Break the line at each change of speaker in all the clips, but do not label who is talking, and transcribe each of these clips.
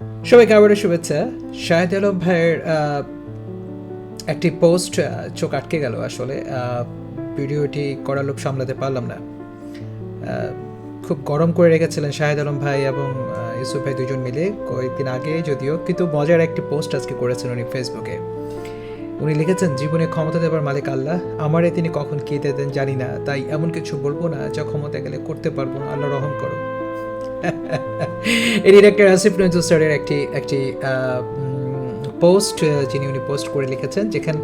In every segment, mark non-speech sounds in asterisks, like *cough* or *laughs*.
সবাইকে আবারও শুভেচ্ছা। শাহেদ আলম ভাইয়ের একটি পোস্ট চোখ আটকে গেল আসলে। ভিডিওটি করার লোক সামলাতে পারলাম না। খুব গরম করে রেখেছিলেন শাহেদ আলম ভাই এবং ইউসুফ ভাই দুজন মিলে কয়েকদিন আগে যদিও, কিন্তু মজার একটি পোস্ট আজকে করেছেন উনি ফেসবুকে। উনি লিখেছেন, জীবনে ক্ষমতা দেবার মালিক আল্লাহ। আমারে তিনি কখন কী দেন জানি না। তাই এমন কিছু বলব না যা ক্ষমতা গেলে করতে পারব না। আল্লাহ রহম করো এর ডিরেক্টর আসিফ নজরুল স্যারের একটি একটি পোস্ট যিনি উনি পোস্ট করে লিখেছেন যেখানে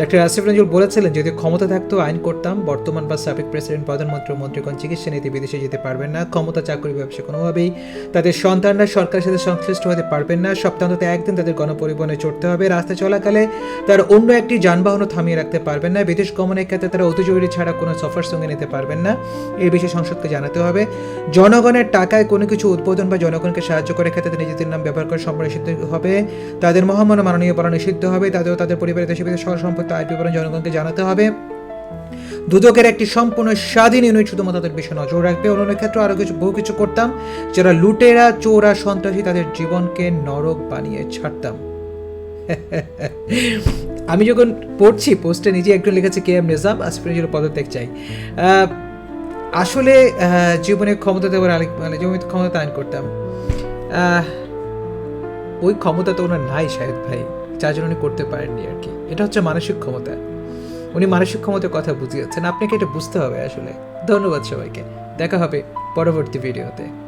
ডক্টর আসিফ নজরুল বলেছিলেন, যদি ক্ষমতা থাকতো, আইন করতাম। বর্তমান বা সাবেক প্রেসিডেন্ট, প্রধানমন্ত্রী মন্ত্রীগণ চিকিৎসা নিতে বিদেশে যেতে পারবেন না। ক্ষমতা, চাকরি, ব্যবসা কোনোভাবেই তাদের সন্তানরা সরকারের সাথে সংশ্লিষ্ট হতে পারবেন না। সপ্তাহতে একদিন তাদের গণপরিবহনে চড়তে হবে। রাস্তা চলাকালে তার অন্য একটি যানবাহনও থামিয়ে রাখতে পারবেন না। বিদেশ গমনের ক্ষেত্রে তারা অতি জরুরি ছাড়া কোনো সফর সঙ্গে নিতে পারবেন না। এই বিষয়ে সংসদকে জানাতে হবে। জনগণের টাকায় কোনো কিছু উদ্বোধন বা জনগণকে সাহায্য করার ক্ষেত্রে নিজেদের নাম ব্যবহার করা সম্পূর্ণ নিষিদ্ধ হবে। তাদের মহামান্য মাননীয় বলা নিষিদ্ধ হবে। তাদের তাদের পরিবারের দেশে বিদেশে সহ সম্পত্তি আয় বিবরণ জনগণকে জানাতে হবে। দুদকের একটি সম্পূর্ণ স্বাধীন ইউনিট শুধুমাত্র তাদের বিষয়ে নজর রাখবে অন্যান্য ক্ষেত্রে আরও কিছু, বহু কিছু করতাম, যারা লুটেরা, চোরা, সন্ত্রাসী তাদের জীবনকে নরক বানিয়ে ছাড়তাম। *laughs* আমি যখন পড়ছি, পোস্টে নিজে একজন লিখেছে, কে এম নিজাম আসপিরেন্সিয়াল পদত্যাগ চাই। আসলে জীবনে ক্ষমতা দেওয়ার আরেক মানে যেমন ক্ষমতা আইন করতাম। ওই ক্ষমতা তো ওনার নাই, শাহেদ ভাই। যার জন্য উনি করতে পারেননি আর কি। এটা হচ্ছে মানসিক ক্ষমতা। উনি মানসিক ক্ষমতার কথা বুঝিয়েছেন। আপনাকে এটা বুঝতে হবে আসলে। ধন্যবাদ সবাইকে। দেখা হবে পরবর্তী ভিডিওতে।